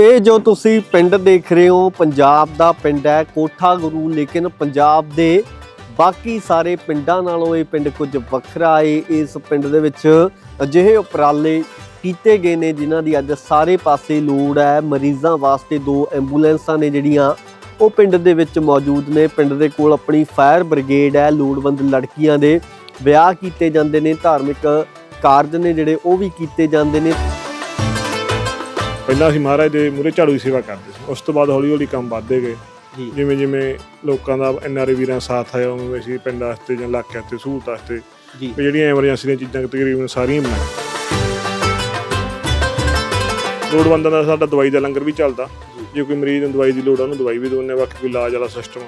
ਇਹ ਜੋ ਤੁਸੀਂ ਪਿੰਡ ਦੇਖ ਰਹੇ ਹੋ, ਪੰਜਾਬ ਦਾ ਪਿੰਡ ਹੈ, ਕੋਠਾ ਗੁਰੂ, ਲੇਕਿਨ ਪੰਜਾਬ ਦੇ ਬਾਕੀ ਸਾਰੇ ਪਿੰਡਾਂ ਨਾਲੋਂ ਇਹ ਪਿੰਡ ਕੁਝ ਵੱਖਰਾ ਏ। ਇਸ ਪਿੰਡ ਦੇ ਵਿੱਚ ਅਜਿਹੇ ਉਪਰਾਲੇ ਕੀਤੇ ਗਏ ਨੇ ਜਿਨ੍ਹਾਂ ਦੀ ਅੱਜ ਸਾਰੇ ਪਾਸੇ ਲੋੜ ਹੈ। ਮਰੀਜ਼ਾਂ ਵਾਸਤੇ ਦੋ ਐਂਬੂਲੈਂਸਾਂ ਨੇ ਜਿਹੜੀਆਂ ਉਹ ਪਿੰਡ ਦੇ ਵਿੱਚ ਮੌਜੂਦ ਨੇ। ਪਿੰਡ ਦੇ ਕੋਲ ਆਪਣੀ ਫਾਇਰ ਬ੍ਰਿਗੇਡ ਹੈ, ਲੋੜਵੰਦ ਲੜਕੀਆਂ ਦੇ ਵਿਆਹ ਕੀਤੇ ਜਾਂਦੇ ਨੇ। ਧਾਰਮਿਕ ਕਾਰਜ ਨੇ ਜਿਹੜੇ ਉਹ ਵੀ ਕੀਤੇ ਜਾਂਦੇ ਨੇ। ਪਹਿਲਾਂ ਅਸੀਂ ਮਹਾਰਾਜ ਦੇ ਮੂਰੇ ਝਾੜੂ ਦੀ ਸੇਵਾ ਕਰਦੇ ਸੀ। ਉਸ ਤੋਂ ਬਾਅਦ ਹੌਲੀ ਹੌਲੀ ਕੰਮ ਵੱਧਦੇ ਗਏ। ਜੀ। ਜਿਵੇਂ ਜਿਵੇਂ ਲੋਕਾਂ ਦਾ ਐਨਆਰਏ ਵੀਰਾਂ ਸਾਥ ਆਇਆ ਉਵੇਂ ਅਸੀਂ ਪਿੰਡ ਵਾਸਤੇ ਜਾਂ ਇਲਾਕੇ ਵਾਸਤੇ ਸਹੂਲਤ ਵਾਸਤੇ ਜੀ। ਵੀ ਜਿਹੜੀਆਂ ਐਮਰਜੈਂਸੀ ਦੀਆਂ ਚੀਜ਼ਾਂ ਤਕਰੀਬਨ ਸਾਰੀਆਂ ਬਣਾਈਆਂ। ਲੋੜਵੰਦਾਂ ਦਾ ਸਾਡਾ ਦਵਾਈ ਦਾ ਲੰਗਰ ਵੀ ਚੱਲਦਾ। ਜੀ। ਕੋਈ ਮਰੀਜ਼ ਨੂੰ ਦਵਾਈ ਦੀ ਲੋੜ ਆ ਉਹਨੂੰ ਦਵਾਈ ਵੀ ਹਾਂ ਬਾਕੀ ਕੋਈ ਇਲਾਜ ਵਾਲਾ ਸਿਸਟਮ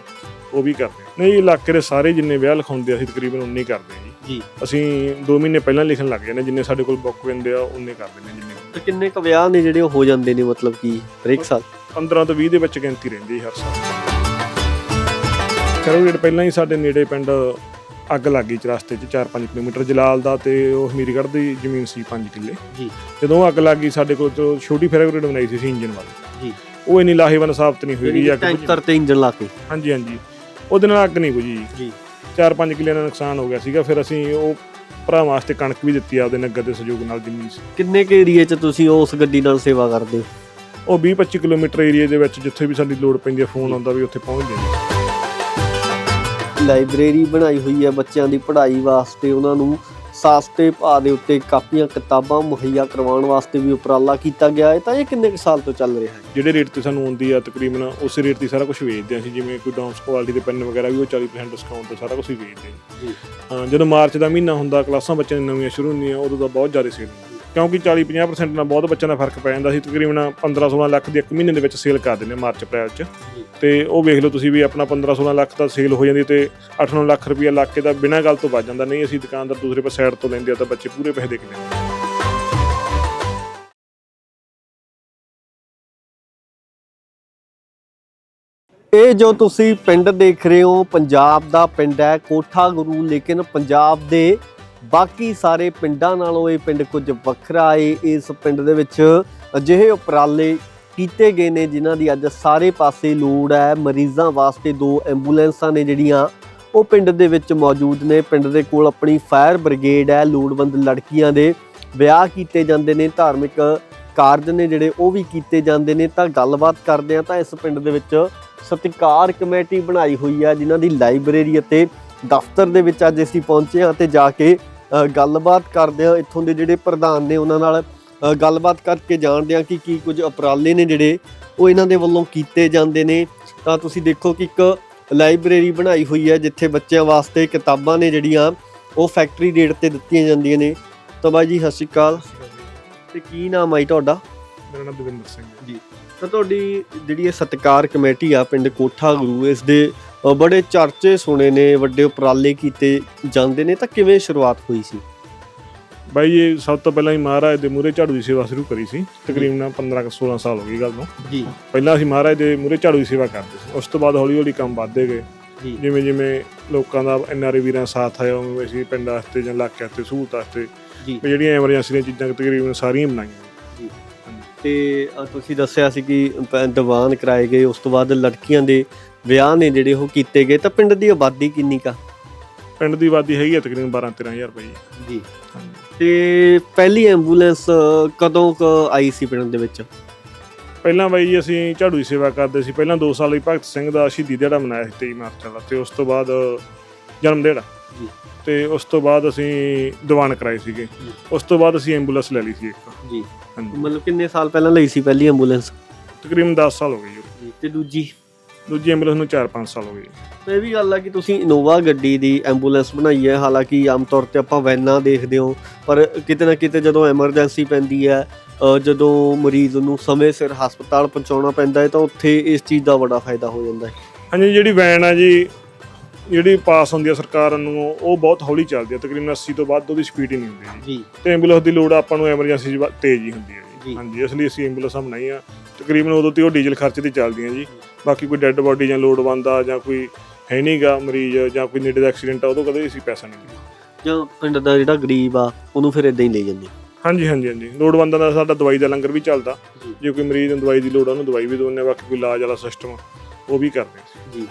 ਉਹ ਵੀ ਕਰਦੇ। ਨਹੀਂ ਇਲਾਕੇ ਦੇ ਸਾਰੇ ਜਿੰਨੇ ਵਿਆਹ ਲਿਖਾਉਂਦੇ ਅਸੀਂ ਤਕਰੀਬਨ ਉਨੇ ਹੀ ਕਰਦੇ ਹਾਂ ਜੀ। ਜੀ। ਅਸੀਂ 2 ਮਹੀਨੇ ਪਹਿਲਾਂ ਲਿਖਣ ਲੱਗ ਜਾਂਦੇ ਜਿੰਨੇ ਸਾਡੇ ਕੋਲ ਬੁੱਕ ਹੁੰਦੇ ਆ ਉਨੇ ਕਰ ਦਿੰਦੇ ਜਿੰਨੇ ਤੇ ਕਿੰਨੇ ਕ ਵਿਆਹ ਨੇ ਜਿਹੜੇ ਉਹ ਹੋ ਜਾਂਦੇ ਨੇ ਮਤਲਬ ਕਿ ਹਰੇਕ ਸਾਲ? 15 ਤੋਂ 20 ਦੇ ਵਿੱਚ ਗਿਣਤੀ ਰਹਿੰਦੀ ਹੈ ਹਰ ਸਾਲ। ਕਰੋਗੇਟ ਪਹਿਲਾਂ ਹੀ ਸਾਡੇ ਨੇੜੇ ਪਿੰਡ ਅੱਗ ਲੱਗ ਗਈ ਚਰਸਤੇ ਚ 4-5 ਕਿਲੋਮੀਟਰ ਜਲਾਲ ਦਾ ਤੇ ਉਹ ਹਮੀਰਗੜ੍ਹ ਦੀ ਜ਼ਮੀਨ ਸੀ 5 ਕਿੱਲੇ। ਜੀ। ਜਦੋਂ ਅੱਗ ਲੱਗ ਗਈ ਸਾਡੇ ਕੋਲ ਤੋਂ ਛੋਟੀ ਫੈਰਗਰੇਡ ਬਣਾਈ ਸੀ ਇੰਜਨ ਵਾਲੀ। ਜੀ। ਉਹ ਇੰਨੀ ਲਾਹੇਵੰਦ ਸਾਬਤ ਨਹੀਂ ਹੋਈ ਜੀ ਅੱਗ। ਟੈਂਕਰ ਤੇ ਇੰਜਨ ਲਾ ਕੇ। ਹਾਂਜੀ ਹਾਂਜੀ। ਉਹਦੇ ਨਾਲ ਅੱਗ ਨਹੀਂ ਬੁਝੀ। ਜੀ। 4-5 ਕਿੱਲੇ ਦਾ ਨੁਕਸਾਨ ਹੋ ਗਿਆ ਸੀਗਾ ਫਿਰ ਅਸੀਂ ਉਹ ਭਰਾ ਵਾਸਤੇ ਕਣਕ ਵੀ ਦਿੱਤੀ ਆਪਦੇ ਨਗਰ ਦੇ ਸਹਿਯੋਗ ਨਾਲ ਜਿੰਨੀ ਸੀ ਕਿੰਨੇ ਕੇ ਏਰੀਏ 'ਚ ਤੁਸੀਂ ਉਸ ਗੱਡੀ ਨਾਲ ਸੇਵਾ ਕਰਦੇ ਹੋ? ਉਹ 20-25 ਕਿਲੋਮੀਟਰ ਏਰੀਆ ਦੇ ਵਿੱਚ ਜਿੱਥੇ ਵੀ ਸਾਡੀ ਲੋੜ ਪੈਂਦੀ ਹੈ ਫੋਨ ਆਉਂਦਾ ਵੀ ਉੱਥੇ ਪਹੁੰਚ ਜਾਂਦੇ ਲਾਇਬ੍ਰੇਰੀ ਬਣਾਈ ਹੋਈ ਹੈ ਬੱਚਿਆਂ ਦੀ ਪੜ੍ਹਾਈ ਵਾਸਤੇ ਉਹਨਾਂ ਨੂੰ ਸਸਤੇ ਭਾਅ ਦੇ ਉੱਤੇ ਕਾਪੀਆਂ ਕਿਤਾਬਾਂ ਮੁਹੱਈਆ ਕਰਵਾਉਣ ਵਾਸਤੇ ਵੀ ਉਪਰਾਲਾ ਕੀਤਾ ਗਿਆ ਹੈ। ਤਾਂ ਇਹ ਕਿੰਨੇ ਕੁ ਸਾਲ ਤੋਂ ਚੱਲ ਰਿਹਾ ਹੈ? ਜਿਹੜੇ ਰੇਟ ਤੇ ਸਾਨੂੰ ਆਉਂਦੀ ਆ ਤਕਰੀਬਨ ਉਸੇ ਰੇਟ ਤੇ ਸਾਰਾ ਕੁਝ ਵੇਚਦੇ ਹਾਂ ਅਸੀਂ। ਜਿਵੇਂ ਕੋਈ ਡਾਊਨਸ ਕੁਆਲਿਟੀ ਦੇ ਪੈਨ ਵਗੈਰਾ ਵੀ ਉਹ 40% ਡਿਸਕਾਊਂਟ ਤੇ ਸਾਰਾ ਕੁਝ ਵੇਚਦੇ ਹਾਂ। ਜਦੋਂ ਮਾਰਚ ਦਾ ਮਹੀਨਾ ਹੁੰਦਾ ਕਲਾਸਾਂ ਬੱਚਿਆਂ ਦੀਆਂ ਨਵੀਆਂ ਸ਼ੁਰੂ ਹੁੰਦੀਆਂ ਉਦੋਂ ਤਾਂ ਬਹੁਤ ਜ਼ਿਆਦਾ ਸੇਲ ਹੁੰਦੀ। ਕਿਉਂਕਿ 40-50% ਨਾਲ ਬਹੁਤ ਬੱਚਿਆਂ ਦਾ ਫ਼ਰਕ ਪੈ ਜਾਂਦਾ ਸੀ। ਤਕਰੀਬਨ 15-16 ਲੱਖ ਦੀ ਇੱਕ ਮਹੀਨੇ ਦੇ ਵਿੱਚ ਸੇਲ ਕਰ ਦਿੰਦੇ ਮਾਰਚ ਅਪ੍ਰੈਲ 'ਚ। ਤੇ ਉਹ ਵੇਖ ਲਓ ਤੁਸੀਂ ਵੀ ਆਪਣਾ 15-16 ਲੱਖ ਦਾ ਸੇਲ ਹੋ ਜਾਂਦੀ ਤੇ 8-9 ਲੱਖ ਰੁਪਈਆ ਲੱਗ ਕੇ ਤਾਂ ਬਿਨਾਂ ਗੱਲ ਤੋਂ ਵੱਜ ਜਾਂਦਾ। ਨਹੀਂ, ਅਸੀਂ ਦੁਕਾਨਦਾਰ ਦੂਸਰੇ ਪਾਸੇ ਸਾਈਡ ਤੋਂ ਲੈਂਦੇ ਆ ਤਾਂ ਬੱਚੇ ਪੂਰੇ ਪੈਸੇ ਦੇ ਕੇ ਲੈਂਦੇ ਇਹ ਜੋ ਤੁਸੀਂ ਪਿੰਡ ਦੇਖ ਰਹੇ ਹੋ, ਪੰਜਾਬ ਦਾ ਪਿੰਡ ਹੈ, ਕੋਠਾ ਗੁਰੂ, ਲੇਕਿਨ ਪੰਜਾਬ ਦੇ ਬਾਕੀ ਸਾਰੇ ਪਿੰਡਾਂ ਨਾਲੋਂ ਇਹ ਪਿੰਡ ਕੁਝ ਵੱਖਰਾ ਏ। ਇਸ ਪਿੰਡ ਦੇ ਵਿੱਚ ਅਜਿਹੇ ਉਪਰਾਲੇ ਕੀਤੇ ਗਏ ਨੇ, ਜਿਨ੍ਹਾਂ ਦੀ ਅੱਜ ਸਾਰੇ ਪਾਸੇ ਲੋੜ ਹੈ। ਮਰੀਜ਼ਾਂ ਵਾਸਤੇ ਦੋ ਐਂਬੂਲੈਂਸਾਂ ਨੇ ਜਿਹੜੀਆਂ, ਉਹ ਪਿੰਡ ਦੇ ਵਿੱਚ ਮੌਜੂਦ ਨੇ। ਪਿੰਡ ਦੇ ਕੋਲ ਆਪਣੀ ਫਾਇਰ ਬ੍ਰਿਗੇਡ ਹੈ, ਲੋੜਵੰਦ ਲੜਕੀਆਂ ਦੇ। ਵਿਆਹ ਕੀਤੇ ਜਾਂਦੇ ਨੇ, ਧਾਰਮਿਕ ਕਾਰਜ ਨੇ ਜਿਹੜੇ, ਉਹ ਵੀ ਕੀਤੇ ਜਾਂਦੇ ਨੇ। ਤਾਂ ਗੱਲਬਾਤ ਕਰਦੇ ਆ ਤਾਂ ਇਸ ਪਿੰਡ ਦੇ ਵਿੱਚ ਸਤਿਕਾਰ ਕਮੇਟੀ ਬਣਾਈ ਹੋਈ ਹੈ, ਜਿਨ੍ਹਾਂ ਦੀ ਲਾਇਬ੍ਰੇਰੀ ਅਤੇ ਦਫ਼ਤਰ ਦੇ ਵਿੱਚ ਅੱਜ ਅਸੀਂ ਪਹੁੰਚੇ ਹਾਂ ਤੇ ਜਾ ਕੇ ਗੱਲਬਾਤ ਕਰਦੇ ਹਾਂ। ਇੱਥੋਂ ਦੇ ਜਿਹੜੇ ਪ੍ਰਧਾਨ ਨੇ, ਉਹਨਾਂ ਨਾਲ ਗੱਲਬਾਤ ਕਰਕੇ ਜਾਣਦੇ ਹਾਂ ਕਿ ਕੀ ਕੁਝ ਉਪਰਾਲੇ ਨੇ ਜਿਹੜੇ ਉਹ ਇਹਨਾਂ ਦੇ ਵੱਲੋਂ ਕੀਤੇ ਜਾਂਦੇ ਨੇ। ਤਾਂ ਤੁਸੀਂ ਦੇਖੋ ਕਿ ਇੱਕ ਲਾਇਬ੍ਰੇਰੀ ਬਣਾਈ ਹੋਈ ਹੈ ਜਿੱਥੇ ਬੱਚਿਆਂ ਵਾਸਤੇ ਕਿਤਾਬਾਂ ਨੇ ਜਿਹੜੀਆਂ ਉਹ ਫੈਕਟਰੀ ਰੇਟ ਤੇ ਦਿੱਤੀਆਂ ਜਾਂਦੀਆਂ ਨੇ। ਤਾਂ ਬਾਈ ਜੀ ਸਤਿ ਸ਼੍ਰੀ ਅਕਾਲ। ਤੇ ਕੀ ਨਾਮ ਆਈ ਤੁਹਾਡਾ? ਮੇਰਾ ਨਾਮ ਦਵਿੰਦਰ ਸਿੰਘ ਹੈ। ਜੀ। ਤਾਂ ਤੁਹਾਡੀ ਜਿਹੜੀ ਇਹ ਸਤਕਾਰ ਕਮੇਟੀ ਆ ਪਿੰਡ ਕੋਠਾ ਗੁਰੂ ਇਸ ਦੇ ਬੜੇ ਚਰਚੇ ਸੁਣੇ ਨੇ ਵੱਡੇ ਉਪਰਾਲੇ ਕੀਤੇ ਜਾਂਦੇ ਨੇ। ਤਾਂ ਕਿਵੇਂ ਸ਼ੁਰੂਆਤ ਹੋਈ ਸੀ? ਬਾਈ ਇਹ ਸਭ ਤੋਂ ਪਹਿਲਾਂ ਹੀ ਮਹਾਰਾਜ ਦੇ ਮੂਰੇ ਝਾੜੂ ਦੀ ਸੇਵਾ ਸ਼ੁਰੂ ਕਰੀ ਸੀ। ਤਕਰੀਬਨ 15 ਕੁ 16 ਸਾਲ ਹੋ ਗਏ ਗੱਲ ਨੂੰ। ਜੀ। ਪਹਿਲਾਂ ਅਸੀਂ ਮਹਾਰਾਜ ਦੇ ਮੂਰੇ ਝਾੜੂ ਦੀ ਸੇਵਾ ਕਰਦੇ ਸੀ। ਉਸ ਤੋਂ ਬਾਅਦ ਹੌਲੀ ਹੌਲੀ ਕੰਮ ਵੱਧਦੇ ਗਏ। ਜਿਵੇਂ ਜਿਵੇਂ ਲੋਕਾਂ ਦਾ ਐਨਆਰਏ ਵੀਰਾਂ ਸਾਥ ਆਇਆ ਉਵੇਂ ਅਸੀਂ ਪਿੰਡ ਵਾਸਤੇ ਜਾਂ ਇਲਾਕੇ ਵਾਸਤੇ ਸਹੂਲਤ ਵਾਸਤੇ ਜੀ। ਜਿਹੜੀਆਂ ਐਮਰਜੈਂਸੀ ਦੀਆਂ ਚੀਜ਼ਾਂ ਤਕਰੀਬਨ ਸਾਰੀਆਂ ਬਣਾਈਆਂ। ਤੇ ਤੁਸੀਂ ਦੱਸਿਆ ਸੀ ਕਿ ਦੀਵਾਨ ਕਰਾਏ ਗਏ ਉਸ ਤੋਂ ਬਾਅਦ ਲੜਕੀਆਂ ਦੇ ਵਿਆਹ ਨੇ ਜਿਹੜੇ ਉਹ ਕੀਤੇ ਗਏ ਤਾਂ ਪਿੰਡ ਦੀ ਆਬਾਦੀ ਕਿੰਨੀ ਕਾ ਪਿੰਡ ਦੀ ਆਬਾਦੀ ਹੈਗੀ ਆ ਤਕਰੀਬਨ 12 13000 ਰੁਪਏ। ਜੀ। ਤੇ ਪਹਿਲੀ ਐਂਬੂਲੈਂਸ ਕਦੋਂ ਕ ਆਈ ਸੀ ਪਿੰਡ ਦੇ ਵਿੱਚ? ਪਹਿਲਾਂ ਬਾਈ ਜੀ ਅਸੀਂ ਝਾੜੂ ਦੀ ਸੇਵਾ ਕਰਦੇ ਸੀ। ਪਹਿਲਾਂ 2 ਸਾਲ ਲਈ ਭਗਤ ਸਿੰਘ ਦਾ ਸ਼ਹੀਦੀ ਦਿਹਾੜਾ ਮਨਾਇਆ ਸੀ 23 ਮਾਰਚ ਵਾਲਾ। ਤੇ ਉਸ ਤੋਂ ਬਾਅਦ ਜਨਮ ਦਿਹਾੜਾ। ਜੀ। ਤੇ ਉਸ ਤੋਂ ਬਾਅਦ ਅਸੀਂ ਦੀਵਾਨ ਕਰਾਏ ਸੀਗੇ। ਜੀ। ਉਸ ਤੋਂ ਬਾਅਦ ਅਸੀਂ ਐਂਬੂਲੈਂਸ ਲੈ ਲਈ ਸੀ ਇੱਕ। ਜੀ। ਹਾਂਜੀ। ਮਤਲਬ ਕਿੰਨੇ ਸਾਲ ਪਹਿਲਾਂ ਲਈ ਸੀ ਪਹਿਲੀ ਐਂਬੂਲੈਂਸ? ਤਕਰੀਬਨ 10 ਸਾਲ ਹੋ ਗਏ ਜੀ ਤੇ ਦੂਜੀ? ਦੂਜੀ ਐਂਬੂਲੈਂਸ ਨੂੰ 4-5 ਸਾਲ ਹੋ ਗਏ। ਤੇ ਇਹ ਵੀ ਗੱਲ ਆ ਕਿ ਤੁਸੀਂ ਇਨੋਵਾ ਗੱਡੀ ਦੀ ਐਂਬੂਲੈਂਸ ਬਣਾਈ ਹੈ ਹਾਲਾਂਕਿ ਆਮ ਤੌਰ ਤੇ ਆਪਾਂ ਵੈਨਾਂ ਦੇਖਦੇ ਹਾਂ ਪਰ ਕਿਤੇ ਨਾ ਕਿਤੇ ਜਦੋਂ ਐਮਰਜੈਂਸੀ ਪੈਂਦੀ ਹੈ ਜਦੋਂ ਮਰੀਜ਼ ਨੂੰ ਸਮੇਂ ਸਿਰ ਹਸਪਤਾਲ ਪਹੁੰਚਾਉਣਾ ਪੈਂਦਾ ਹੈ ਤਾਂ ਉੱਥੇ ਇਸ ਚੀਜ਼ ਦਾ ਬੜਾ ਫਾਇਦਾ ਹੋ ਜਾਂਦਾ ਹੈ। ਹਾਂਜੀ ਜਿਹੜੀ ਵੈਨ ਆ ਜੀ ਜਿਹੜੀ ਪਾਸ ਹੁੰਦੀ ਆ ਸਰਕਾਰ ਨੂੰ ਉਹ ਬਹੁਤ ਹੌਲੀ ਚੱਲਦੀ ਆ ਤਕਰੀਬਨ 80 ਤੋਂ ਵੱਧ ਉਹਦੀ ਸਪੀਡ ਹੀ ਨਹੀਂ ਹੁੰਦੀ ਜੀ। ਤੇ ਐਂਬੂਲੈਂਸ ਦੀ ਲੋੜ ਆਪਾਂ ਨੂੰ ਐਮਰਜੈਂਸੀ ਤੇਜ਼ ਹੀ ਹੁੰਦੀ ਹੈ ਜੀ। ਹਾਂਜੀ ਇਸ ਲਈ ਅਸੀਂ ਐਂਬੂਲੈਂਸਾਂ ਬਣਾਈਆਂ ਤਕਰੀਬਨ ਉਦੋਂ ਤੇ ਉਹ ਡੀਜ਼ਲ ਖਰਚ ਤੇ ਚੱਲਦੀਆਂ ਜੀ। ਬਾਕੀ ਕੋਈ ਡੈੱਡ ਬੋਡੀ ਜਾਂ ਲੋੜਵੰਦ ਆ ਜਾਂ ਕੋਈ ਹੈ ਨਹੀਂਗਾ ਮਰੀਜ਼ ਜਾਂ ਕੋਈ ਨੇੜੇ ਦਾ ਐਕਸੀਡੈਂਟ ਆ ਉਦੋਂ ਕਦੇ ਅਸੀਂ ਪੈਸਾ ਨਹੀਂ ਲਿਆ ਜਾਂ ਪਿੰਡ ਦਾ ਜਿਹੜਾ ਗਰੀਬ ਆ ਉਹਨੂੰ ਫਿਰ ਇਦਾਂ ਹੀ ਲੈ ਜਾਂਦੇ ਹਾਂਜੀ ਹਾਂਜੀ ਹਾਂਜੀ। ਲੋੜਵੰਦਾਂ ਦਾ ਸਾਡਾ ਦਵਾਈ ਦਾ ਲੰਗਰ ਵੀ ਚੱਲਦਾ। ਜੀ। ਕੋਈ ਮਰੀਜ਼ ਨੂੰ ਦਵਾਈ ਦੀ ਲੋੜ ਆ ਉਹਨੂੰ ਦਵਾਈ ਵੀ ਦਿੰਦੇ ਹਾਂ ਬਾਕੀ ਕੋਈ ਇਲਾਜ ਵਾਲਾ ਸਿਸਟਮ ਉਹ ਵੀ ਕਰਦੇ ਹਾਂ ਜੀ।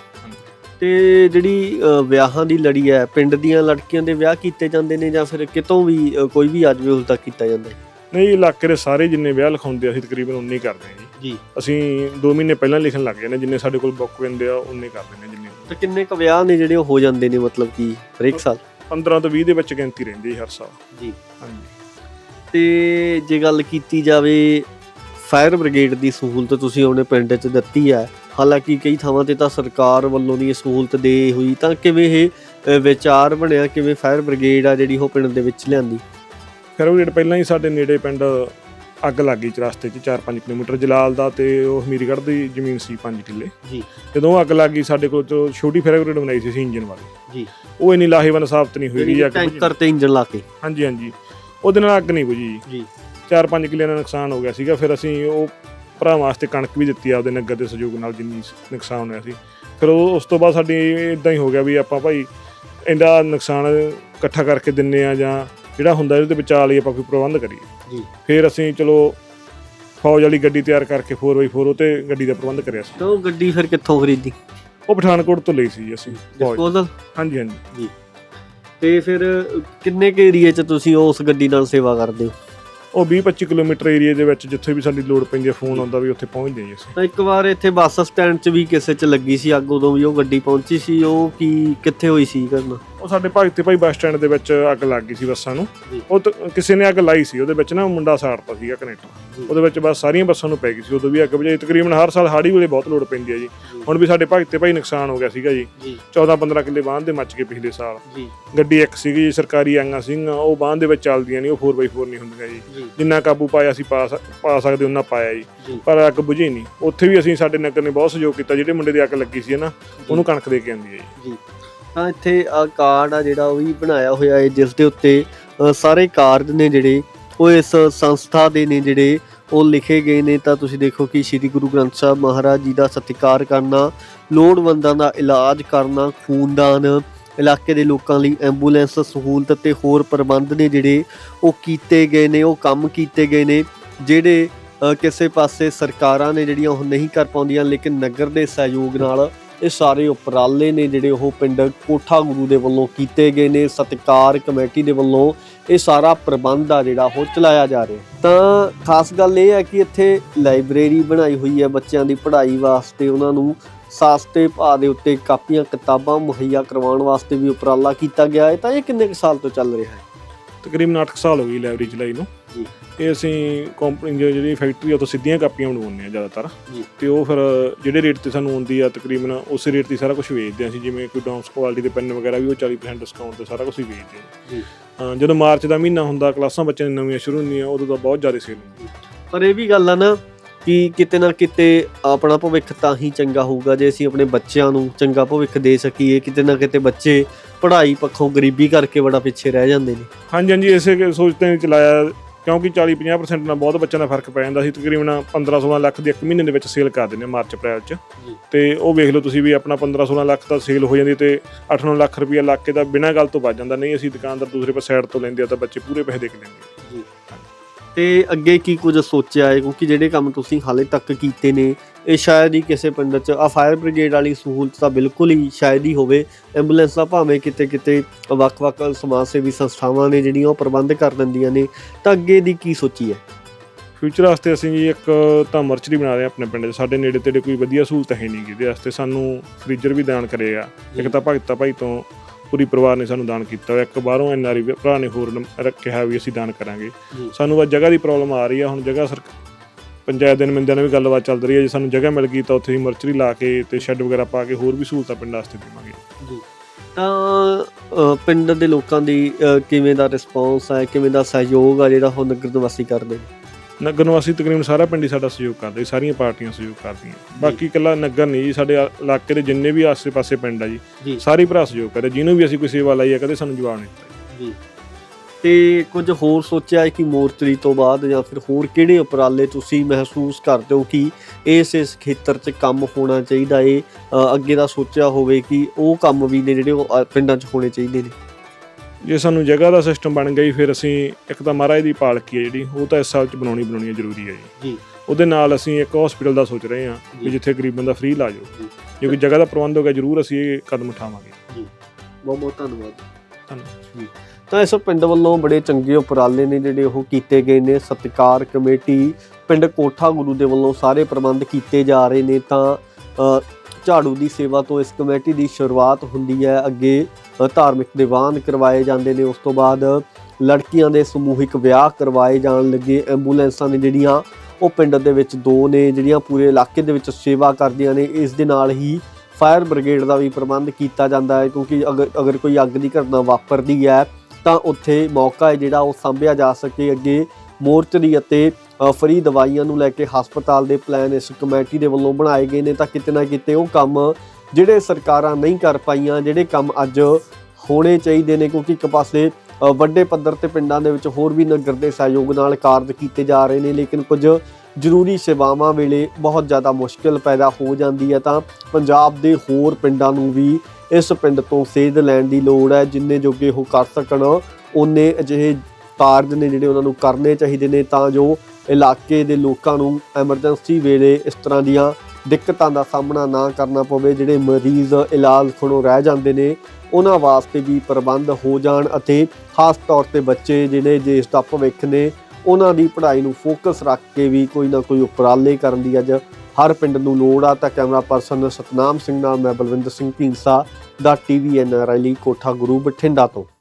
ਤੇ ਜਿਹੜੀ ਅ, ਵਿਆਹਾਂ ਦੀ ਲੜੀ ਹੈ ਪਿੰਡ ਦੀਆਂ ਲੜਕੀਆਂ ਦੇ ਵਿਆਹ ਕੀਤੇ ਜਾਂਦੇ ਨੇ ਜਾਂ ਫਿਰ ਕਿਤੋਂ ਵੀ ਅ, ਕੋਈ ਵੀ ਅੱਜ ਵੀ ਉਲ ਤੱਕ ਕੀਤਾ ਜਾਂਦਾ ਹੈ? ਨਹੀਂ ਇਲਾਕੇ ਦੇ ਸਾਰੇ ਜਿੰਨੇ ਵਿਆਹ ਲਿਖਾਉਂਦੇ ਆ, ਅਸੀਂ ਤਕਰੀਬਨ ਉਨੇ ਹੀ ਕਰਦੇ ਹਾਂ ਜੀ। ਜੀ। ਅਸੀਂ 2 ਮਹੀਨੇ ਪਹਿਲਾਂ ਲਿਖਣ ਲੱਗ ਜਾਂਦੇ ਜਿੰਨੇ ਸਾਡੇ ਕੋਲ ਬੁੱਕ ਹੁੰਦੇ ਆ ਉਨੇ ਕਰ ਦਿੰਦੇ ਜਿੰਨੇ ਤੇ ਕਿੰਨੇ ਕ ਵਿਆਹ ਨੇ ਜਿਹੜੇ ਉਹ ਹੋ ਜਾਂਦੇ ਨੇ ਮਤਲਬ ਕਿ ਹਰੇਕ ਸਾਲ? 15 ਤੋਂ 20 ਦੇ ਵਿੱਚ ਗਿਣਤੀ ਰਹਿੰਦੀ ਹੈ ਹਰ ਸਾਲ। ਜੀ। ਹਾਂਜੀ। ਤੇ ਜੇ ਗੱਲ ਕੀਤੀ ਜਾਵੇ ਫਾਇਰ ਬ੍ਰਿਗੇਡ ਦੀ ਸਹੂਲਤ ਤੁਸੀਂ ਆਪਣੇ ਪਿੰਡ 'ਚ ਦਿੱਤੀ ਹੈ ਹਾਲਾਂਕਿ ਕਈ ਥਾਵਾਂ ਤੇ ਤਾਂ ਸਰਕਾਰ ਵੱਲੋਂ ਦੀ ਇਹ ਸਹੂਲਤ ਦੇ ਹੋਈ ਤਾਂ ਕਿਵੇਂ ਇਹ ਵਿਚਾਰ ਬਣਿਆ? ਕਿਵੇਂ ਫਾਇਰ ਬ੍ਰਿਗੇਡ ਆ ਜਿਹੜੀ ਉਹ ਪਿੰਡ ਦੇ ਵਿੱਚ ਲਿਆਂਦੀ? ਉਹ ਜਿਹੜੇ ਪਹਿਲਾਂ ਹੀ ਸਾਡੇ ਨੇੜੇ ਪਿੰਡ ਅੱਗ ਲੱਗ ਗਈ ਰਸਤੇ 'ਚ 4-5 ਕਿਲੋਮੀਟਰ ਜਲਾਲ ਦਾ ਤੇ ਉਹ ਹਮੀਰਗੜ੍ਹ ਦੀ ਜ਼ਮੀਨ ਸੀ 5 ਕਿੱਲੇ। ਜੀ। ਜਦੋਂ ਅੱਗ ਲੱਗ ਗਈ ਸਾਡੇ ਕੋਲ ਤੋਂ ਛੋਟੀ ਫਾਇਰ ਬ੍ਰਿਗੇਡ ਬਣਾਈ ਸੀ ਅਸੀਂ ਇੰਜਨ ਵਾਲੀ। ਜੀ। ਉਹ ਇੰਨੀ ਲਾਹੇਵੰਦ ਸਾਬਤ ਨਹੀਂ ਹੋਈ ਬੁਝੀ। ਟੈਂਕਰ ਤੇ ਇੰਜਨ ਲਾ ਕੇ। ਹਾਂਜੀ ਹਾਂਜੀ। ਉਹਦੇ ਨਾਲ ਅੱਗ ਨਹੀਂ ਬੁਝੀ ਜੀ। 4-5 ਕਿੱਲਿਆਂ ਦਾ ਨੁਕਸਾਨ ਹੋ ਗਿਆ ਸੀਗਾ ਫਿਰ ਅਸੀਂ ਉਹ ਭਰਾ ਵਾਸਤੇ ਕਣਕ ਵੀ ਦਿੱਤੀ ਆਪਦੇ ਨਗਰ ਦੇ ਸਹਿਯੋਗ ਨਾਲ ਜਿੰਨੀ ਨੁਕਸਾਨ ਹੋਇਆ ਸੀ। ਫਿਰ ਉਹ ਉਸ ਤੋਂ ਬਾਅਦ ਸਾਡੀ ਇਦਾਂ ਹੀ ਹੋ ਗਿਆ ਵੀ ਆਪਾਂ ਭਾਈ ਇਹਦਾ ਨੁਕਸਾਨ ਇਕੱਠਾ ਕਰਕੇ ਦਿੰਨੇ ਆ ਜਾਂ ਜਿਹੜਾ ਹੁੰਦਾ ਇਹਦੇ ਬਚਾ ਲਈ ਆਪਾਂ ਕੋਈ ਪ੍ਰਬੰਧ ਕਰੀਏ। ਜੀ। ਫਿਰ ਅਸੀਂ ਚਲੋ ਫੌਜ ਵਾਲੀ ਗੱਡੀ ਤਿਆਰ ਕਰਕੇ 4x4 ਉਹ ਤੇ ਗੱਡੀ ਦਾ ਪ੍ਰਬੰਧ ਕਰਿਆ ਸੀ। ਤਾਂ ਉਹ ਗੱਡੀ ਫਿਰ ਕਿੱਥੋਂ ਖਰੀਦੀ? ਉਹ ਪਠਾਨਕੋਟ ਤੋਂ ਲਈ ਸੀ ਜੀ ਅਸੀਂ ਫੌਜ। ਡਿਸਪੋਜ਼ਲ ਹਾਂਜੀ ਹਾਂਜੀ। ਤੇ ਫਿਰ ਕਿੰਨੇ ਕੇ ਏਰੀਏ 'ਚ ਤੁਸੀਂ ਉਸ ਗੱਡੀ ਨਾਲ ਸੇਵਾ ਕਰਦੇ ਹੋ? ਉਹ 20-25 ਕਿਲੋਮੀਟਰ ਏਰੀਆ ਦੇ ਵਿੱਚ ਜਿੱਥੇ ਵੀ ਸਾਡੀ ਲੋੜ ਪੈਂਦੀ ਹੈ ਫੋਨ ਆਉਂਦਾ ਵੀ ਉੱਥੇ ਪਹੁੰਚਦੇ ਜੀ ਅਸੀਂ। ਤਾਂ ਇੱਕ ਵਾਰ ਇੱਥੇ ਬੱਸ ਸਟੈਂਡ 'ਚ ਵੀ ਕਿਸੇ 'ਚ ਲੱਗੀ ਸੀ ਅੱਗ ਉਦੋਂ ਵੀ ਉਹ ਗੱਡੀ ਪਹੁੰਚੀ ਸੀ ਉਹ ਕੀ ਕਿੱਥੇ ਹੋਈ ਸੀ ਕਰਨਾ ਉਹ ਸਾਡੇ ਭਗਤੇ ਭਾਈ ਬੱਸ ਸਟੈਂਡ ਦੇ ਵਿੱਚ ਅੱਗ ਲੱਗ ਗਈ ਸੀ ਬੱਸਾਂ ਨੂੰ। ਉਹ ਤਾਂ ਕਿਸੇ ਨੇ ਅੱਗ ਲਾਈ ਸੀ ਉਹਦੇ ਵਿੱਚ ਨਾ ਮੁੰਡਾ ਸਾੜਤਾ ਸੀਗਾ ਕਨੈਕਟਰ ਜੀ। ਉਹਦੇ ਵਿੱਚ ਬਸ ਸਾਰੀਆਂ ਬੱਸਾਂ ਨੂੰ ਪੈ ਗਈ ਸੀ ਉਦੋਂ ਵੀ ਅੱਗ ਬੁਝਾਈ। ਤਕਰੀਬਨ ਹਰ ਸਾਲ ਹਾੜੀ ਵੇਲੇ ਬਹੁਤ ਲੋੜ ਪੈਂਦੀ ਹੈ ਜੀ। ਹੁਣ ਵੀ ਸਾਡੇ ਭਗਤੇ ਭਾਈ ਨੁਕਸਾਨ ਹੋ ਗਿਆ ਸੀਗਾ ਜੀ। ਜੀ। 14-15 ਕਿੱਲੇ ਬਾਂਧ ਦੇ ਮੱਚ ਗਏ ਪਿਛਲੇ ਸਾਲ। ਜੀ। ਗੱਡੀ ਇੱਕ ਸੀਗੀ ਜੀ ਸਰਕਾਰੀ ਆਂਗਾ ਸਿੰਘਾਂ ਉਹ ਬਾਂਧ ਦੇ ਵਿੱਚ ਚੱਲਦੀਆਂ ਨਹੀਂ ਉਹ 4x4 ਨਹੀਂ ਹੁੰਦੀਆਂ ਜੀ। ਜੀ। ਜਿੰਨਾ ਕਾਬੂ ਪਾਇਆ ਸੀ ਪਾ ਸ- ਪਾ ਸਕਦੇ ਉਹਨਾਂ ਪਾਇਆ ਜੀ। ਜੀ। ਪਰ ਅੱਗ ਬੁਝੀ ਨਹੀਂ। ਉੱਥੇ ਵੀ ਅਸੀਂ ਸਾਡੇ ਨਗਰ ਨੇ ਬਹੁਤ ਸਹਿਯੋਗ ਕੀਤਾ ਜਿਹੜੇ ਮੁੰਡੇ ਦੀ ਅੱਗ ਲੱਗੀ ਸੀ ਨਾ ਉਹਨੂੰ ਕਣਕ ਦੇ ਕੇ ਆਂਦੀ ਹੈ ਜੀ। ਜੀ। ਤਾਂ ਇੱਥੇ ਆ ਕਾਰਡ ਆ ਜਿਹੜਾ ਉਹ ਵੀ ਬਣਾਇਆ ਹੋਇਆ ਹੈ, ਜਿਸ ਦੇ ਉੱਤੇ ਸਾਰੇ ਕਾਰਡ ਨੇ ਜਿਹੜੇ, ਉਹ ਇਸ ਸੰਸਥਾ ਦੇ ਨੇ ਜਿਹੜੇ, ਉਹ ਲਿਖੇ ਗਏ ਨੇ। ਤਾਂ ਤੁਸੀਂ ਦੇਖੋ ਕਿ ਸ੍ਰੀ ਗੁਰੂ ਗ੍ਰੰਥ ਸਾਹਿਬ ਮਹਾਰਾਜ ਜੀ ਦਾ ਸਤਿਕਾਰ ਕਰਨਾ, ਲੋੜਵੰਦਾਂ ਦਾ ਇਲਾਜ ਕਰਨਾ, ਖੂਨਦਾਨ, ਇਲਾਕੇ ਦੇ ਲੋਕਾਂ ਲਈ ਐਂਬੂਲੈਂਸ ਸਹੂਲਤ ਤੇ ਹੋਰ ਪ੍ਰਬੰਧ ਨੇ ਜਿਹੜੇ, ਉਹ ਕੀਤੇ ਗਏ ਨੇ, ਉਹ ਕੰਮ ਕੀਤੇ ਗਏ ਨੇ, ਜਿਹੜੇ ਕਿਸੇ ਪਾਸੇ ਸਰਕਾਰਾਂ ਨੇ ਜਿਹੜੀਆਂ ਉਹ ਨਹੀਂ ਕਰ ਪਾਉਂਦੀਆਂ, ਲੇਕਿਨ ਨਗਰ ਦੇ ਸਹਿਯੋਗ ਨਾਲ ਇਹ ਸਾਰੇ ਉਪਰਾਲੇ ਨੇ ਜਿਹੜੇ ਉਹ ਪਿੰਡ ਕੋਠਾ ਗੁਰੂ ਦੇ ਵੱਲੋਂ ਕੀਤੇ ਗਏ ਨੇ, ਸਤਿਕਾਰ ਕਮੇਟੀ ਦੇ ਵੱਲੋਂ ਇਹ ਸਾਰਾ ਪ੍ਰਬੰਧ ਆ ਜਿਹੜਾ ਉਹ ਚਲਾਇਆ ਜਾ ਰਿਹਾ। ਤਾਂ ਖਾਸ ਗੱਲ ਇਹ ਹੈ ਕਿ ਇੱਥੇ ਲਾਇਬ੍ਰੇਰੀ ਬਣਾਈ ਹੋਈ ਹੈ ਬੱਚਿਆਂ ਦੀ ਪੜ੍ਹਾਈ ਵਾਸਤੇ, ਉਹਨਾਂ ਨੂੰ ਸਾਸਤੇ ਭਾਅ ਦੇ ਉੱਤੇ ਕਾਪੀਆਂ, ਕਿਤਾਬਾਂ ਮੁਹੱਈਆ ਕਰਵਾਉਣ ਵਾਸਤੇ ਵੀ ਉਪਰਾਲਾ ਕੀਤਾ ਗਿਆ ਹੈ। ਤਾਂ ਇਹ ਕਿੰਨੇ ਕੁ ਸਾਲ ਤੋਂ ਚੱਲ ਰਿਹਾ ਹੈ? ਤਕਰੀਬਨ 8 ਸਾਲ ਹੋ ਗਈ ਲਾਇਬ੍ਰੇਰੀ ਚਲਾਈ ਨੂੰ। ਜੀ। ਇਹ ਅਸੀਂ ਕੰਪਨੀ ਜਿਹੜੀ ਫੈਕਟਰੀ ਆ ਉਹ ਤੋਂ ਸਿੱਧੀਆਂ ਕਾਪੀਆਂ ਬਣਵਾਉਂਦੇ ਆ ਜ਼ਿਆਦਾਤਰ ਜੀ। ਤੇ ਉਹ ਫਿਰ ਜਿਹੜੇ ਰੇਟ ਤੇ ਸਾਨੂੰ ਆਉਂਦੀ ਆ ਤਕਰੀਬਨ ਉਸੇ ਰੇਟ ਤੇ ਸਾਰਾ ਕੁਝ ਵੇਚਦੇ ਆ ਅਸੀਂ ਜਿਵੇਂ ਕੋਈ ਡਾਊਨਸ ਕੁਆਲਿਟੀ ਦੇ ਪੈਨ ਵਗੈਰਾ ਵੀ ਉਹ 40% ਡਿਸਕਾਊਂਟ ਤੇ ਸਾਰਾ ਕੁਝ ਹੀ ਵੇਚਦੇ ਆ ਜਦੋਂ ਮਾਰਚ ਦਾ ਮਹੀਨਾ ਹੁੰਦਾ ਕਲਾਸਾਂ ਬੱਚਿਆਂ ਦੀਆਂ ਨਵੀਆਂ ਸ਼ੁਰੂ ਹੁੰਦੀਆਂ ਉਦੋਂ ਤਾਂ ਬਹੁਤ ਜ਼ਿਆਦਾ ਸੇਲ ਹੁੰਦੀ। ਪਰ ਇਹ ਵੀ ਗੱਲ ਆ ਨਾ ਕਿ ਕਿਤੇ ਨਾ ਕਿਤੇ ਆਪਣਾ ਭਵਿੱਖ ਤਾਂ ਹੀ ਚੰਗਾ ਹੋਊਗਾ ਜੇ ਅਸੀਂ ਆਪਣੇ ਬੱਚਿਆਂ ਨੂੰ ਚੰਗਾ ਭਵਿੱਖ ਦੇ ਸਕੀਏ ਕਿਤੇ ਨਾ ਕਿਤੇ ਬੱਚੇ ਪੜ੍ਹਾਈ ਪੱਖੋਂ ਗਰੀਬੀ ਕਰਕੇ ਬੜਾ ਪਿੱਛੇ ਰਹਿ ਜਾਂਦੇ ਨੇ ਹਾਂਜੀ ਹਾਂਜੀ ਇਸੇ ਸੋਚਦੇ ਨੇ ਚਲਾਇਆ ਕਿਉਂਕਿ 40-50% ਨਾਲ ਬਹੁਤ ਬੱਚਿਆਂ ਦਾ ਫ਼ਰਕ ਪੈ ਜਾਂਦਾ ਸੀ ਤਕਰੀਬਨ 15-16 ਲੱਖ ਦੀ ਇੱਕ ਮਹੀਨੇ ਦੇ ਵਿੱਚ ਸੇਲ ਕਰ ਦਿੰਦੇ ਆ ਮਾਰਚ ਅਪ੍ਰੈਲ 'ਚ। ਤੇ ਉਹ ਵੇਖ ਲਓ ਤੁਸੀਂ ਵੀ ਆਪਣਾ 15-16 ਲੱਖ ਦਾ ਸੇਲ ਹੋ ਜਾਂਦੀ ਤੇ 8-9 ਲੱਖ ਰੁਪਇਆ ਲੱਗ ਕੇ ਤਾਂ ਬਿਨਾਂ ਗੱਲ ਤੋਂ ਬਚ ਜਾਂਦਾ ਨਹੀਂ ਅਸੀਂ ਦੁਕਾਨਦਾਰ ਦੂਸਰੇ ਪਾਸੇ ਸਾਈਡ ਤੋਂ ਲੈਂਦੇ ਆ ਤਾਂ ਬੱਚੇ ਪੂਰੇ ਪੈਸੇ ਦੇ ਕੇ ਲੈਂਦੇ ਆ। ਤੇ ਅੱਗੇ ਕੀ ਕੁਝ ਸੋਚਿਆ ਹੈ? ਕਿਉਂਕਿ ਜਿਹੜੇ ਕੰਮ ਤੁਸੀਂ ਹਾਲੇ ਤੱਕ ਕੀਤੇ ਨੇ, ਇਹ ਸ਼ਾਇਦ ਹੀ ਕਿਸੇ ਪਿੰਡ 'ਚ ਆ ਫਾਇਰ ਬ੍ਰਿਗੇਡ ਵਾਲੀ ਸਹੂਲਤ ਤਾਂ ਬਿਲਕੁਲ ਹੀ ਸ਼ਾਇਦ ਹੀ ਹੋਵੇ। ਐਂਬੂਲੈਂਸ ਦਾ ਭਾਵੇਂ ਕਿਤੇ ਕਿਤੇ ਵੱਖ-ਵੱਖ ਸਮਾਜ ਸੇਵੀ ਸੰਸਥਾਵਾਂ ਨੇ ਜਿਹੜੀਆਂ ਉਹ ਪ੍ਰਬੰਧ ਕਰ ਦਿੰਦੀਆਂ ਨੇ, ਤਾਂ ਅੱਗੇ ਦੀ ਕੀ ਸੋਚੀ ਹੈ? ਫਿਊਚਰ ਵਾਸਤੇ ਅਸੀਂ ਜੀ ਇੱਕ ਤਾਂ ਮਰਚਰੀ ਬਣਾ ਰਹੇ ਹਾਂ ਆਪਣੇ ਪਿੰਡ 'ਚ। ਸਾਡੇ ਨੇੜੇ ਤੇੜੇ ਕੋਈ ਵਧੀਆ ਸਹੂਲਤ ਹੈ ਨਹੀਂ, ਜਿਹਦੇ ਵਾਸਤੇ ਸਾਨੂੰ ਫ੍ਰੀਜਰ ਵੀ ਦਾਨ ਕਰੇਗਾ ਇੱਕ ਤਾਂ ਭਗਤਾ ਭਾਈ ਤੋਂ ਪੂਰੀ ਪਰਿਵਾਰ ਨੇ ਸਾਨੂੰ ਦਾਨ ਕੀਤਾ ਹੋਇਆ। ਇੱਕ ਬਾਹਰੋਂ ਐਨਆਰਈ ਭਰਾ ਨੇ ਹੋਰ ਨ- ਰੱਖਿਆ ਵੀ ਅਸੀਂ ਦਾਨ ਕਰਾਂਗੇ। ਸਾਨੂੰ ਅੱਜ ਜਗ੍ਹਾ ਦੀ ਪ੍ਰੋਬਲਮ ਆ ਰਹੀ ਆ। ਹੁਣ ਜਗ੍ਹਾ ਸਰ ਪੰਚਾਇਤ ਦੇ ਨੁਮਾਇੰਦਿਆਂ ਨਾਲ ਵੀ ਗੱਲਬਾਤ ਚੱਲ ਰਹੀ ਹੈ ਜੇ ਸਾਨੂੰ ਜਗ੍ਹਾ ਮਿਲ ਗਈ ਤਾਂ ਉੱਥੇ ਹੀ ਮਰਚਰੀ ਲਾ ਕੇ ਤੇ ਸ਼ੈੱਡ ਵਗੈਰਾ ਪਾ ਕੇ ਹੋਰ ਵੀ ਸਹੂਲਤਾਂ ਪਿੰਡ ਵਾਸਤੇ ਦੇਵਾਂਗੇ। ਤਾਂ ਅ, ਪਿੰਡ ਦੇ ਲੋਕਾਂ ਦੀ ਅ, ਕਿਵੇਂ ਦਾ ਰਿਸਪੌਂਸ ਹੈ ਕਿਵੇਂ ਦਾ ਸਹਿਯੋਗ ਆ ਜਿਹੜਾ ਉਹ ਨਗਰ ਨਿਵਾਸੀ ਕਰਦੇ ਨੇ? ਨਗਰ ਨਿਵਾਸੀ ਤਕਰੀਬਨ ਸਾਰਾ ਪਿੰਡ ਹੀ ਸਾਡਾ ਸਹਿਯੋਗ ਕਰਦਾ ਜੀ ਸਾਰੀਆਂ ਪਾਰਟੀਆਂ ਸਹਿਯੋਗ ਕਰਦੀਆਂ। ਬਾਕੀ ਇਕੱਲਾ ਨਗਰ ਨਹੀਂ ਜੀ ਸਾਡੇ ਆ- ਇਲਾਕੇ ਦੇ ਜਿੰਨੇ ਵੀ ਆਸੇ-ਪਾਸੇ ਪਿੰਡ ਆ ਜੀ ਜੀ। ਸਾਰੇ ਭਰਾ ਸਹਿਯੋਗ ਕਰਦੇ ਜਿਹਨੂੰ ਵੀ ਅਸੀਂ ਕੋਈ ਸੇਵਾ ਲਾਈ ਆ ਕਦੇ ਸਾਨੂੰ ਜਵਾਬ ਨਹੀਂ ਦਿੱਤਾ। ਜੀ। ਤੇ ਕੁਝ ਹੋਰ ਸੋਚਿਆ ਹੈ ਕਿ ਮੋਰਚਰੀ ਤੋਂ ਬਾਅਦ ਜਾਂ ਫਿਰ ਹੋਰ ਕਿਹੜੇ ਉਪਰਾਲੇ ਤੁਸੀਂ ਮਹਿਸੂਸ ਕਰਦੇ ਹੋ ਕਿ ਇਸ ਇਸ ਖੇਤਰ 'ਚ ਕੰਮ ਹੋਣਾ ਚਾਹੀਦਾ ਏ? ਅ, ਅੱਗੇ ਦਾ ਸੋਚਿਆ ਹੋਵੇ ਕਿ ਉਹ ਕੰਮ ਵੀ ਨੇ ਜਿਹੜੇ ਉਹ ਅ, ਪਿੰਡਾਂ 'ਚ ਹੋਣੇ ਚਾਹੀਦੇ ਨੇ। ਜੇ ਸਾਨੂੰ ਜਗ੍ਹਾ ਦਾ ਸਿਸਟਮ ਬਣ ਗਈ ਫਿਰ ਅਸੀਂ ਇੱਕ ਤਾਂ ਮਹਾਰਾਜ ਦੀ ਪਾਲਕੀ ਹੈ ਜਿਹੜੀ ਉਹ ਤਾਂ ਇਸ ਸਾਲ ਚ ਬਣਾਉਣੀ ਬਣਾਉਣੀ ਹੈ ਜ਼ਰੂਰੀ ਹੈ ਜੀ। ਜੀ। ਉਹਦੇ ਨਾਲ ਅਸੀਂ ਇੱਕ ਹਸਪੀਟਲ ਦਾ ਸੋਚ ਰਹੇ ਹਾਂ ਜੀ। ਵੀ ਜਿੱਥੇ ਗਰੀਬ ਬੰਦਾ ਫ੍ਰੀ ਇਲਾਜ ਹੋ ਜੀ। ਜੇ ਕੋਈ ਜਗ੍ਹਾ ਦਾ ਪ੍ਰਬੰਧ ਹੋਗਾ ਜ਼ਰੂਰ ਅਸੀਂ ਇਹ ਕਦਮ ਉਠਾਵਾਂਗੇ। ਬਹੁਤ ਬਹੁਤ ਧੰਨਵਾਦ। ਧੰਨਵਾਦ। ਤਾਂ ਇਸ ਪਿੰਡ ਵੱਲੋਂ ਬੜੇ ਚੰਗੇ ਉਪਰਾਲੇ ਨੇ ਜਿਹੜੇ ਉਹ ਕੀਤੇ ਗਏ ਨੇ। ਸਤਿਕਾਰ ਕਮੇਟੀ ਪਿੰਡ ਕੋਠਾ ਗੁਰੂ ਦੇ ਵੱਲੋਂ ਸਾਰੇ ਪ੍ਰਬੰਧ ਕੀਤੇ ਜਾ ਰਹੇ ਨੇ। ਤਾਂ ਝਾੜੂ ਦੀ ਸੇਵਾ ਤੋਂ ਇਸ ਕਮੇਟੀ ਦੀ ਸ਼ੁਰੂਆਤ ਹੁੰਦੀ ਹੈ। ਅੱਗੇ ਧਾਰਮਿਕ ਦੀਵਾਨ ਕਰਵਾਏ ਜਾਂਦੇ ਨੇ। ਉਸ ਤੋਂ ਬਾਅਦ, ਲੜਕੀਆਂ ਦੇ ਸਮੂਹਿਕ ਵਿਆਹ ਕਰਵਾਏ ਜਾਣ ਲੱਗੇ। ਐਂਬੂਲੈਂਸਾਂ ਨੇ ਜਿਹੜੀਆਂ, ਉਹ ਪਿੰਡ ਦੇ ਵਿੱਚ ਦੋ ਨੇ, ਜਿਹੜੀਆਂ ਪੂਰੇ ਇਲਾਕੇ ਦੇ ਵਿੱਚ ਸੇਵਾ ਕਰਦੀਆਂ ਨੇ। ਇਸ ਦੇ ਨਾਲ ਹੀ ਫਾਇਰ ਬ੍ਰਿਗੇਡ ਦਾ ਵੀ ਪ੍ਰਬੰਧ ਕੀਤਾ ਜਾਂਦਾ ਹੈ। ਕਿਉਂਕਿ ਅਗਰ ਅਗਰ ਕੋਈ ਅੱਗ ਦੀ ਘਟਨਾ ਵਾਪਰਦੀ ਹੈ, ਤਾਂ ਉੱਥੇ ਮੌਕਾ ਹੈ ਜਿਹੜਾ ਉਹ ਸੰਭਿਆ ਜਾ ਸਕੇ। ਅੱਗੇ, ਮੋਰਚਰੀ ਅਤੇ ਫਰੀ ਦਵਾਈਆਂ ਨੂੰ ਲੈ ਕੇ ਹਸਪਤਾਲ ਦੇ ਪਲਾਨ ਇਸ ਕਮੇਟੀ ਦੇ ਵੱਲੋਂ ਬਣਾਏ ਗਏ ਨੇ ਤਾਂ ਕਿਤੇ ਨਾ ਕਿਤੇ ਉਹ ਕੰਮ ਜਿਹੜੇ ਸਰਕਾਰਾਂ ਨਹੀਂ ਕਰ ਪਾਈਆਂ, ਜਿਹੜੇ ਕੰਮ ਅੱਜ ਹੋਣੇ ਚਾਹੀਦੇ ਨੇ ਕਿਉਂਕਿ ਇੱਕ ਪਾਸੇ ਵੱਡੇ ਪੱਧਰ ਤੇ ਪਿੰਡਾਂ ਦੇ ਵਿੱਚ ਹੋਰ ਵੀ ਨਗਰ ਦੇ ਸਹਿਯੋਗ ਨਾਲ ਕਾਰਜ ਕੀਤੇ ਜਾ ਰਹੇ ਨੇ, ਲੇਕਿਨ ਕੁਝ ਜ਼ਰੂਰੀ ਸੇਵਾਵਾਂ ਵੇਲੇ ਬਹੁਤ ਜ਼ਿਆਦਾ ਮੁਸ਼ਕਲ ਪੈਦਾ ਹੋ ਜਾਂਦੀ ਹੈ ਤਾਂ ਪੰਜਾਬ ਦੇ ਹੋਰ ਪਿੰਡਾਂ ਨੂੰ ਵੀ ਇਸ ਪਿੰਡ ਤੋਂ ਸੇਧ ਲੈਣ ਦੀ ਲੋੜ ਹੈ, ਜਿੰਨੇ ਜੋਗੇ ਉਹ ਕਰ ਸਕਣ ਉਹਨੇ ਅਜਿਹੇ ਕਾਰਜ ਨੇ ਜਿਹੜੇ ਉਹਨਾਂ ਨੂੰ ਕਰਨੇ ਚਾਹੀਦੇ ਨੇ ਤਾਂ ਜੋ ਇਲਾਕੇ ਦੇ ਲੋਕਾਂ ਨੂੰ ਐਮਰਜੈਂਸੀ ਵੇਲੇ ਇਸ ਤਰ੍ਹਾਂ ਦੀਆਂ ਦਿੱਕਤਾਂ ਦਾ ਸਾਹਮਣਾ ਨਾ ਕਰਨਾ ਪਵੇ, ਜਿਹੜੇ ਮਰੀਜ਼ ਇਲਾਜ ਖਣੋ ਰਹਿ ਜਾਂਦੇ ਨੇ, ਉਹਨਾਂ ਵਾਸਤੇ ਵੀ ਪ੍ਰਬੰਧ ਹੋ ਜਾਣ ਅਤੇ ਖਾਸ ਤੌਰ ਤੇ ਬੱਚੇ ਜਿਹੜੇ ਦੇਸ਼ ਦਾ ਭਵਿੱਖ ਨੇ, ਉਹਨਾਂ ਦੀ ਪੜ੍ਹਾਈ ਨੂੰ ਫੋਕਸ ਰੱਖ ਕੇ ਵੀ ਕੋਈ ਨਾ ਕੋਈ ਉਪਰਾਲੇ ਕਰਨ ਦੀ ਅੱਜ ਹਰ ਪਿੰਡ ਨੂੰ ਲੋੜ ਆ। ਤਾਂ ਕੈਮਰਾ ਪਰਸਨ ਸਤਨਾਮ ਸਿੰਘ ਨਾਲ ਮੈਂ ਬਲਵਿੰਦਰ ਸਿੰਘ ਢੀਂਸਾ ਦਾ ਟੀਵੀ ਐਨਆਰਆਈ ਲਈ ਕੋਠਾ ਗੁਰੂ ਬਠਿੰਡਾ ਤੋਂ।